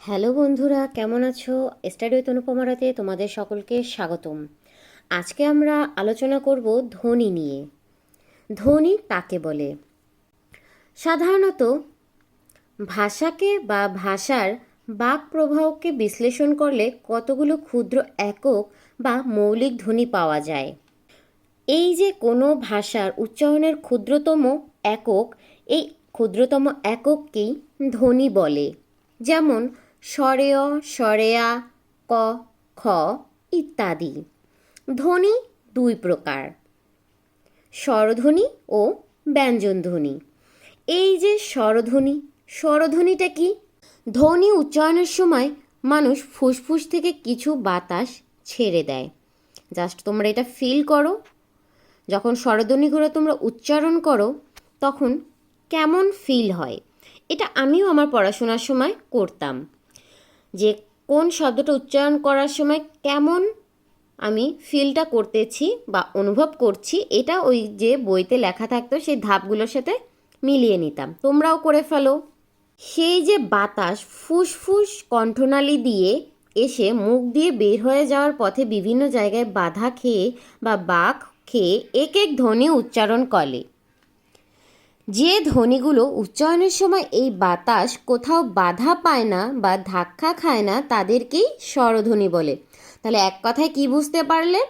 Hello বন্ধুরা, কেমন আছো? স্টাডি উইথ অনুপমারাতে তোমাদের সকলকে স্বাগতম। আজকে আমরা আলোচনা করব ধ্বনি নিয়ে। ধ্বনি কাকে বলে? সাধারণত ভাষাকে বা ভাষার বাক প্রবাহকে বিশ্লেষণ করলে কতগুলো ক্ষুদ্র একক বা মৌলিক ধ্বনি পাওয়া যায়। এই যে কোনো ভাষার উচ্চারণের ক্ষুদ্রতম একক, এই ক্ষুদ্রতম একককেই ধ্বনি বলে। যেমন স্বরেয় স্বরেয়া ক, খ ইত্যাদি। ধ্বনি দুই প্রকার। স্বরধ্বনি ও ব্যঞ্জনধ্বনি। এই যে স্বরধ্বনি, স্বরধ্বনিটা কি? ধ্বনি উচ্চারণের সময় মানুষ ফুসফুস থেকে কিছু বাতাস ছেড়ে দেয়। জাস্ট তোমরা এটা ফিল করো। যখন স্বরধ্বনিগুলো তোমরা উচ্চারণ করো, তখন কেমন ফিল হয়? এটা আমিও আমার পড়াশোনার সময় করতাম। যে কোন শব্দটা উচ্চারণ করার সময় কেমন আমি ফিলটা করতেছি বা অনুভব করছি, এটা ওই যে বইতে লেখা থাকতো, সেই ধাপগুলোর সাথে মিলিয়ে নিতাম। তোমরাও করে ফেলো। সেই যে বাতাস ফুসফুস কণ্ঠনালী দিয়ে এসে মুখ দিয়ে বের হয়ে যাওয়ার পথে বিভিন্ন জায়গায় বাধা খেয়ে বা বাঘ খেয়ে এক এক ধ্বনি উচ্চারণ করে। যে ধ্বনিগুলো উচ্চারণের সময় এই বাতাস কোথাও বাধা পায় না বা ধাক্কা খায় না, তাদেরকেই স্বরধ্বনি বলে। তাহলে এক কথায় কি বুঝতে পারলে?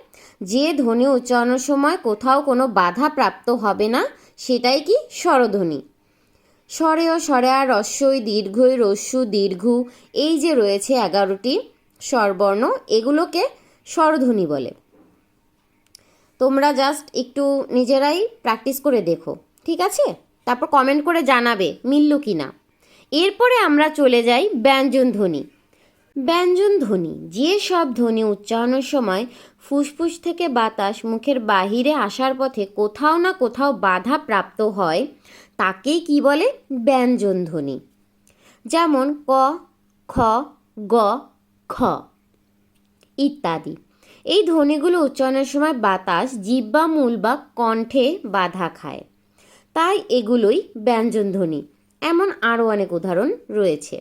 যে ধ্বনি উচ্চারণের সময় কোথাও কোনো বাধা প্রাপ্ত হবে না, সেটাই কি স্বরধ্বনি? স্বরে ও স্বরে আর রস্যই দীর্ঘই রস্যু দীর্ঘ, এই যে রয়েছে এগারোটি স্বরবর্ণ, এগুলোকে স্বরধ্বনি বলে। তোমরা জাস্ট একটু নিজেরাই প্র্যাকটিস করে দেখো, ঠিক আছে? তারপর কমেন্ট করে জানাবে, মিলল কি না এরপরে আমরা চলে যাই ব্যঞ্জন ধ্বনি। ব্যঞ্জন ধ্বনি, যে সব ধ্বনি উচ্চারণের সময় ফুসফুস থেকে বাতাস মুখের বাহিরে আসার পথে কোথাও না কোথাও বাধা প্রাপ্ত হয়, তাকেই কি বলে? ব্যঞ্জন ধ্বনি। যেমন ক, খ, গ, খ ইত্যাদি। এই ধ্বনিগুলো উচ্চারণের সময় বাতাস জিব্বা মূল বা কণ্ঠে বাধা খায়। তাই এগুলোই ব্যঞ্জনধ্বনি। এমন আরও অনেক উদাহরণ রয়েছে।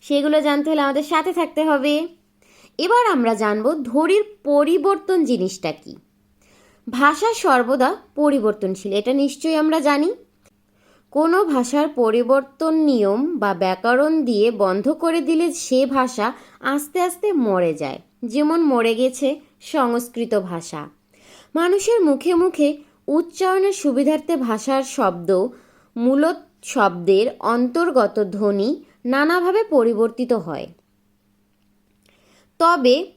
সেগুলো জানতে হলে আমাদের সাথে থাকতে হবে। এবার আমরা জানব ধরির পরিবর্তন জিনিসটা কি। ভাষা সর্বদা পরিবর্তনশীল, এটা নিশ্চয়ই আমরা জানি। কোনো ভাষার পরিবর্তন নিয়ম বা ব্যাকরণ দিয়ে বন্ধ করে দিলে সে ভাষা আস্তে আস্তে মরে যায়। যেমন মরে গেছে সংস্কৃত ভাষা। মানুষের মুখে মুখে উচ্চারণের সুবিধার্থে ভাষার শব্দ, মূলত শব্দের অন্তর্গত ধ্বনি নানাভাবে পরিবর্তিত হয়। তবে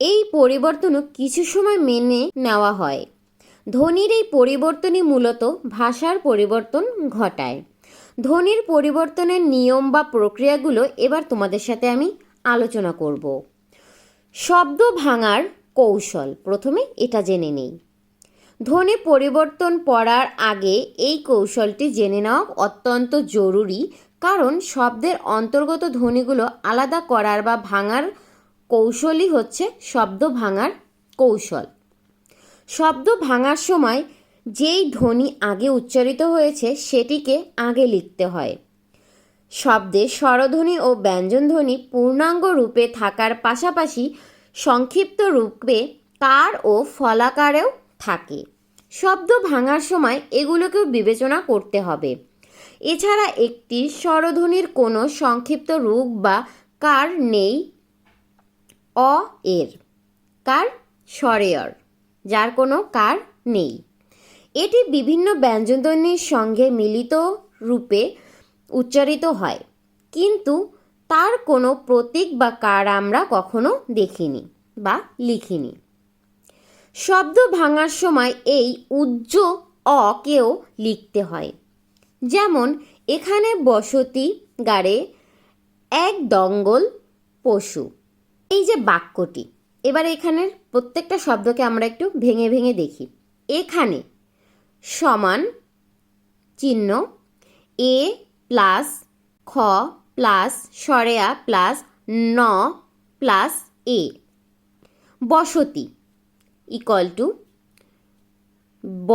এই পরিবর্তনও কিছু সময় মেনে নেওয়া হয়। ধ্বনির এই পরিবর্তনই মূলত ভাষার পরিবর্তন ঘটায়। ধ্বনির পরিবর্তনের নিয়ম বা প্রক্রিয়াগুলো এবার তোমাদের সাথে আমি আলোচনা করব। শব্দ ভাঙার কৌশল, প্রথমে এটা জেনে নেই। ধ্বনি পরিবর্তন পড়ার আগে এই কৌশলটি জেনে নেওয়া অত্যন্ত জরুরি। কারণ শব্দের অন্তর্গত ধ্বনিগুলো আলাদা করার বা ভাঙার কৌশলই হচ্ছে শব্দ ভাঙার কৌশল। শব্দ ভাঙার সময় যেই ধ্বনি আগে উচ্চারিত হয়েছে, সেটিকে আগে লিখতে হয়। শব্দে স্বরধ্বনি ও ব্যঞ্জনধ্বনি পূর্ণাঙ্গ রূপে থাকার পাশাপাশি সংক্ষিপ্ত রূপে কার ও ফলাকারেও থাকে। শব্দ ভাঙার সময় এগুলোকেও বিবেচনা করতে হবে। এছাড়া একটি স্বরধ্বনির কোনো সংক্ষিপ্ত রূপ বা কার নেই। অ এর। কার স্বরেয়র, যার কোনো কার নেই। এটি বিভিন্ন ব্যঞ্জনধ্বনির সঙ্গে মিলিত রূপে উচ্চারিত হয়, কিন্তু তার কোনো প্রতীক বা কার আমরা কখনো দেখিনি বা লিখিনি। শব্দ ভাঙার সময় এই উজ্জ অকেও লিখতে হয়। যেমন, এখানে বসতি গাড়ে এক দঙ্গল পশু। এই যে বাক্যটি, এবার এখানের প্রত্যেকটা শব্দকে আমরা একটু ভেঙে ভেঙে দেখি। এখানে সমান চিহ্ন এ প্লাস খ প্লাস সরেয়া প্লাস ন প্লাস এ। বসতি ইকুয়াল টু ব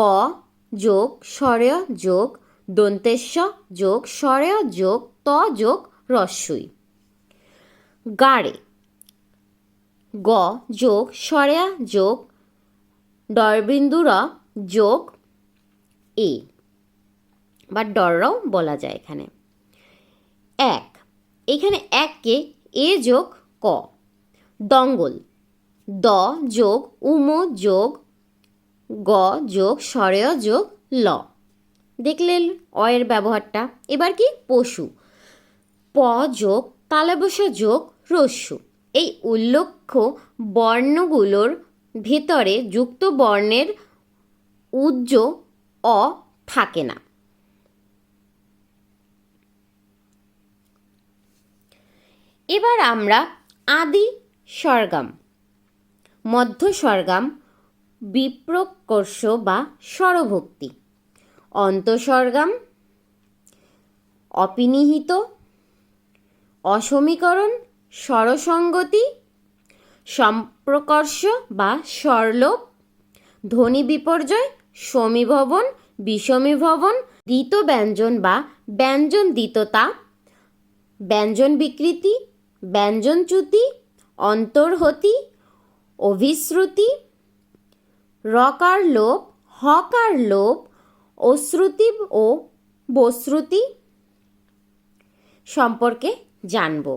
যোগ স্বরেয় যোগ দন্তেশ্ব যোগ স্বরেয় যোগ ত যোগ রস্যই গাড়ে গ যোগ সরেয়া যোগ ডরবিন্দুর যোগ এ বা ডররাও বলা যায় এখানে। এক, এখানে এককে এ যোগ ক, দঙ্গল। দ যোগ উম যোগ, গ যোগ স্বরেয় যোগ, ল। দেখলেন অয়ের ব্যবহারটা। এবার কি? পশু। প যোগ, তালেবসা যোগ, রস্যু। এই উল্লেখ্য বর্ণগুলোর ভেতরে যুক্ত বর্ণের উজ্জ অ থাকে না। এবার আমরা আদি স্বরগাম। মধ্য স্বরগাম বিপ্রকর্ষ বা স্বরভক্তি অন্তঃস্বরগাম, অপিনিহিত, অসমীকরণ, স্বরসঙ্গতি, সম্প্রকর্ষ বা স্বরলোপ, ধ্বনি বিপর্যয়, সমীভবন, বিষমীভবন দ্বিত ব্যঞ্জন বা ব্যঞ্জন দ্বিততা ব্যঞ্জন বিকৃতি ব্যঞ্জনচ্যুতি অন্তর্হতি অভিশ্রুতি রকার লোপ হকার লোপ অশ্রুতি ও বশ্রুতি সম্পর্কে জানব।